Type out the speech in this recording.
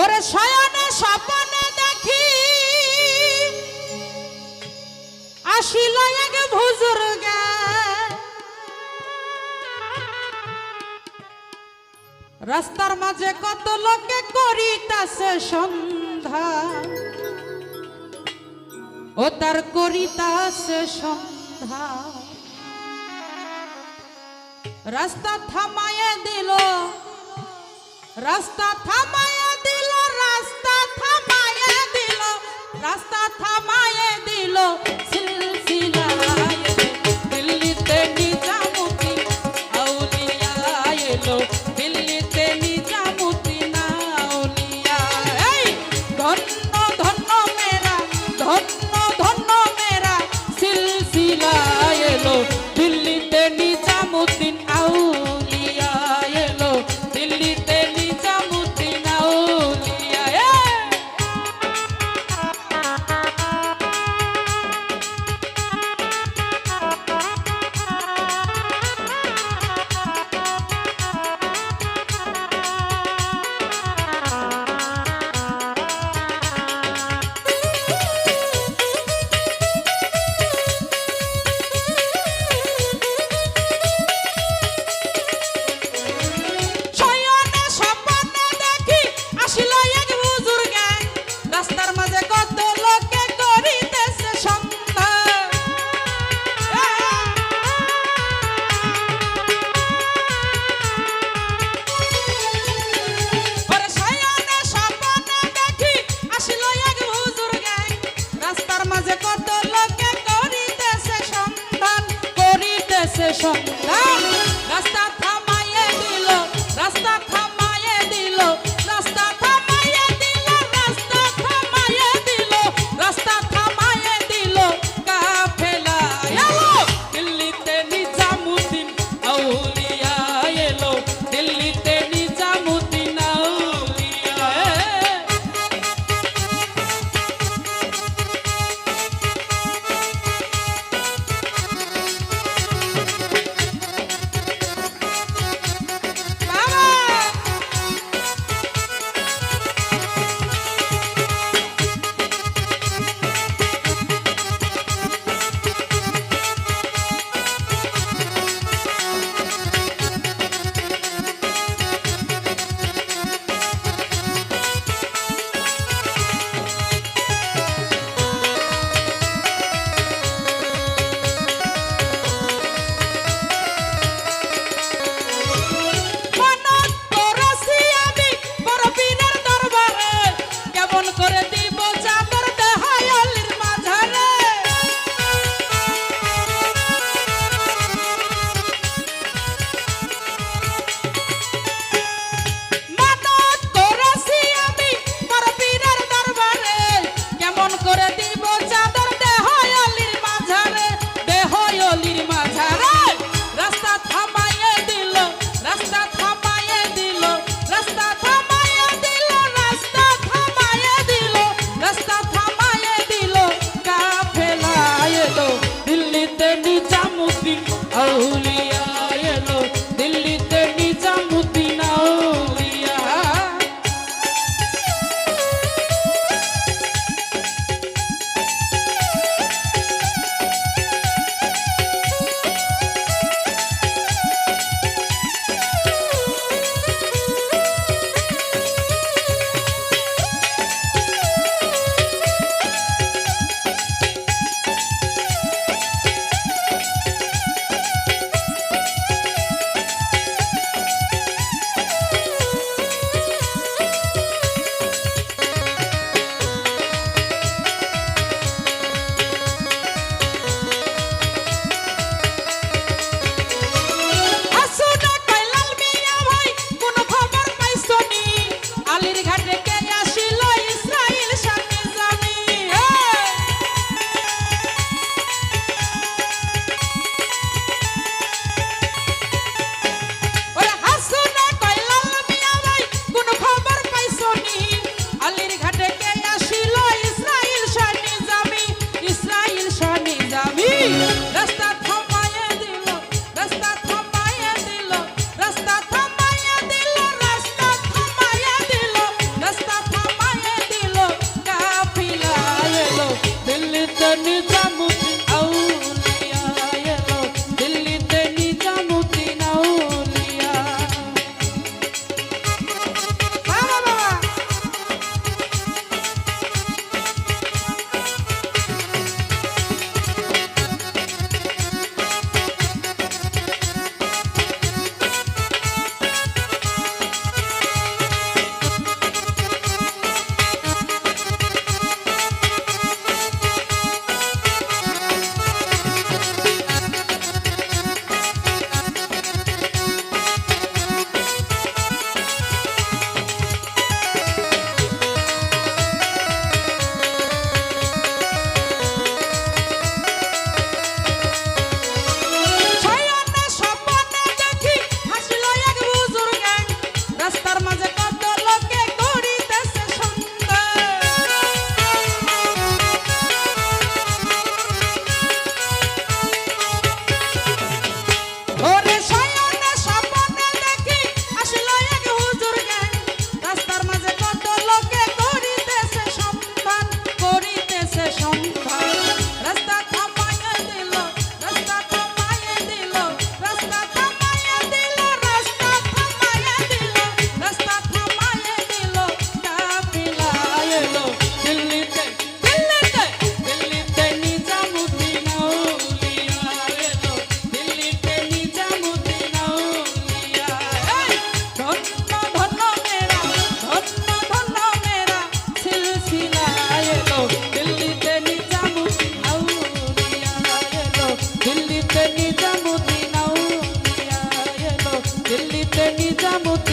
ওরে শয়নে স্বপনে দেখি। আসিল এক ভুজুর রাস্তার মাঝে কত লোকে করিতাছে সন্ধ্যা। ও তার করিতাছে সন্ধ্যা। রাস্তা থামাইয়া দিল। রাস্তা থাম know 唱，来。boca.